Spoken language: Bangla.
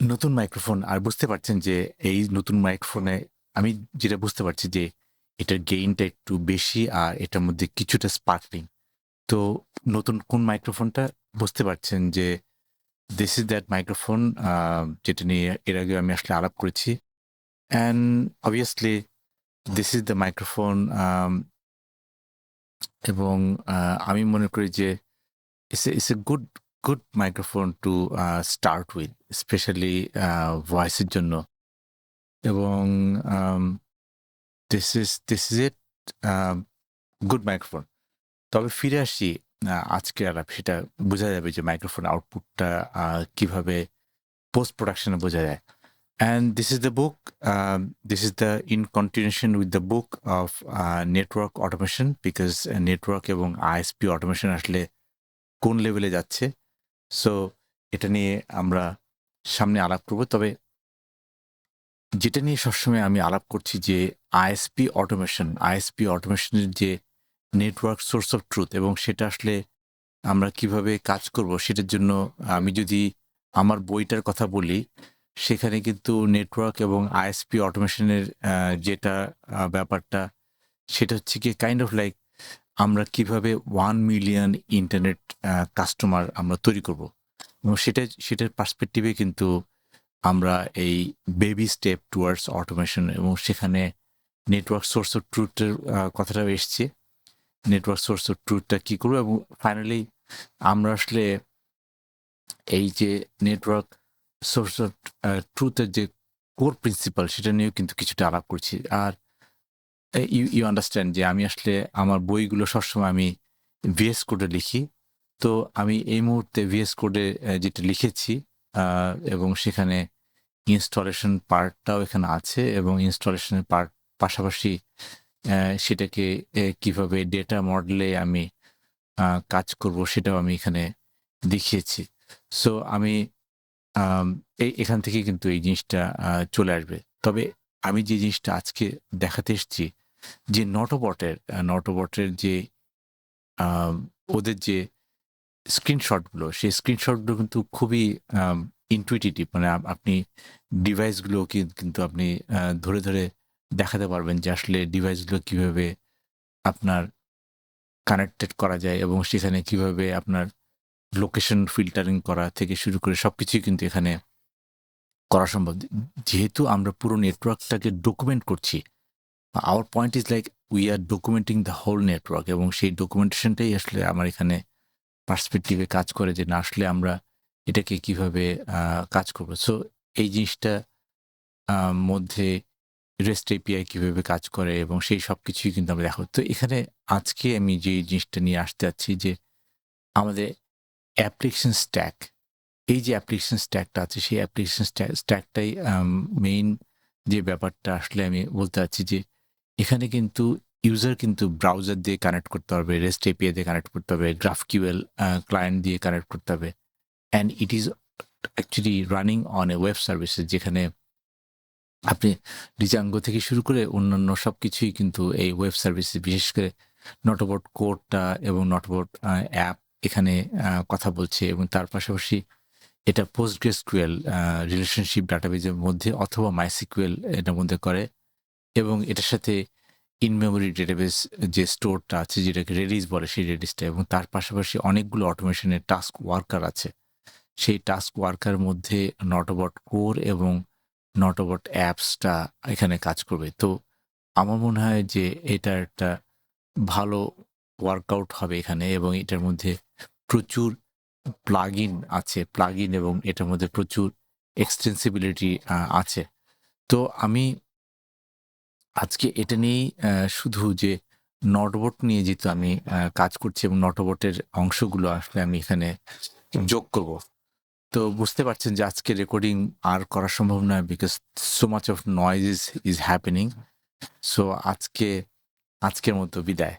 নতুন মাইক্রোফোন আর বুঝতে পারছেন যে এই নতুন মাইক্রোফোনে আমি যেটা বুঝতে পারছি যে এটার গেইনটা একটু বেশি আর এটার মধ্যে কিছুটা স্পার্কলিং তো নতুন কোন মাইক্রোফোনটা বুঝতে পারছেন যে দিস ইজ দ্যাট মাইক্রোফোন যেটা নিয়ে এর আগে আমি আসলে আলাপ করেছি। And obviously this is the microphone এবং আমি মনে করি যে it's it's a good good microphone to start with specially ভয়েসের জন্য. এবং this is this is it good microphone তবে ফিরে আসি আজকে আলাপ। সেটা বোঝা যাবে যে মাইক্রোফোন আউটপুটটা কীভাবে পোস্ট প্রোডাকশনে বোঝা যায়। And this is the book this is the in continuation with the book of network automation because network এবং আইএসপি অটোমেশন আসলে কোন লেভেলে যাচ্ছে? সো এটা নিয়ে আমরা সামনে আলাপ করব। তবে যেটা নিয়ে সবসময় আমি আলাপ করছি যে আইএসপি অটোমেশন আইএসপি অটোমেশনের যে নেটওয়ার্ক সোর্স অফ ট্রুথ এবং সেটা আসলে আমরা কীভাবে কাজ করব সেটার জন্য আমি যদি আমার বইটার কথা বলি, সেখানে কিন্তু নেটওয়ার্ক এবং আইএসপি অটোমেশনের যেটা ব্যাপারটা, সেটা হচ্ছে কি কাইন্ড অফ লাইক আমরা কীভাবে ওয়ান মিলিয়ন ইন্টারনেট কাস্টমার আমরা তৈরি করব। এবং সেটা, সেটার পার্সপেক্টিভে কিন্তু আমরা এই বেবি স্টেপ টুয়ার্ডস অটোমেশন এবং সেখানে নেটওয়ার্ক সোর্স অফ ট্রুথের কথাটা এসছে। নেটওয়ার্ক সোর্স অফ ট্রুথটা কী করব এবং ফাইনালি আমরা আসলে এই যে নেটওয়ার্ক সোর্স অফ ট্রুথের যে কোর প্রিন্সিপাল সেটা নিয়েও কিন্তু কিছুটা আলাপ করছি। আর ইউ ইউ আন্ডারস্ট্যান্ড যে আমি আসলে আমার বইগুলো সবসময় আমি ভিএস কোডে লিখি। তো আমি এই মুহূর্তে ভিএস কোডে যেটা লিখেছি এবং সেখানে ইনস্টলেশন পার্টটাও এখানে আছে এবং ইনস্টলেশনের পার্ট পাশাপাশি সেটাকে কীভাবে ডেটা মডেলে আমি কাজ করব সেটাও আমি এখানে দেখিয়েছি। সো আমি এখান থেকে কিন্তু এই জিনিসটা চলে আসবে। তবে আমি যে জিনিসটা আজকে দেখাতে এসেছি যে নটোবটের নটোবটের যে ওদের যে স্ক্রিনশটগুলো, সেই স্ক্রিনশটগুলো কিন্তু খুবই ইনটুইটিভ মানে আপনি ডিভাইসগুলো কিন্তু আপনি ধরে ধরে দেখাতে পারবেন যে আসলে ডিভাইসগুলো কীভাবে আপনার কানেক্টেড করা যায় এবং সেখানে কীভাবে আপনার লোকেশন ফিল্টারিং করা থেকে শুরু করে সব কিছুই কিন্তু এখানে করা সম্ভব। যেহেতু আমরা পুরো নেটওয়ার্কটাকে ডকুমেন্ট করছি our point is like we are documenting the whole network এবং সেই ডকুমেন্টেশনটাই আসলে আমার এখানে পার্সপেক্টিভে কাজ করে যে না আসলে আমরা এটাকে কীভাবে কাজ করব। সো এই জিনিসটা মধ্যে রেস্ট এপিআই কীভাবে কাজ করে এবং সেই সব কিছুই কিন্তু আমরা দেখো। তো এখানে আজকে আমি যে জিনিসটা নিয়ে আসতে যাচ্ছি যে আমাদের অ্যাপ্লিকেশন স্ট্যাক এই যে অ্যাপ্লিকেশন স্ট্যাকটা আছে, সেই অ্যাপ্লিকেশন স্ট্যাকটাই মেইন যে ব্যাপারটা আসলে আমি বলতে চাচ্ছি যে এখানে কিন্তু ইউজার কিন্তু ব্রাউজার দিয়ে কানেক্ট করতে হবে রেস্ট এপিআই দিয়ে কানেক্ট করতে হবে গ্রাফ কিউএল ক্লায়েন্ট দিয়ে কানেক্ট করতে হবে। And it is actually running on a web services যেখানে আপনি ডিজাঙ্গো থেকে শুরু করে অন্যান্য সব কিছুই কিন্তু এই ওয়েব সার্ভিসে বিশেষ করে নট নটবোর্ড কোডটা এবং নট নটবোর্ড অ্যাপ এখানে কথা বলছে এবং তার পাশাপাশি এটা পোস্ট গ্রেসকুয়েল রিলেশনশিপ ডাটাবেজের মধ্যে অথবা মাইসিকুয়েল এটার মধ্যে করে। এবং এটার সাথে ইন মেমোরি ডেটাবেস যে স্টোরটা আছে, যেটাকে রেডিস বলে সেই রেডিসটা এবং তার পাশাপাশি অনেকগুলো অটোমেশনের টাস্ক ওয়ার্কার আছে। সেই টাস্ক ওয়ার্কার মধ্যে নটবট কোর এবং নটবট অ্যাপসটা এখানে কাজ করবে। তো আমার মনে হয় যে এটা একটা ভালো ওয়ার্কআউট হবে এখানে এবং এটার মধ্যে প্রচুর প্লাগ আছে প্লাগ এবং এটার মধ্যে প্রচুর এক্সটেন্সিবিলিটি আছে। তো আমি আজকে এটা নিয়েই শুধু যে নটবোট নিয়ে যেহেতু আমি কাজ করছি এবং নটবোটের অংশগুলো আসলে আমি এখানে যোগ করব। তো বুঝতে পারছেন যে আজকে রেকর্ডিং আর করা সম্ভব নয় because so much of noise is is happening so আজকে, আজকের মতো বিদায়।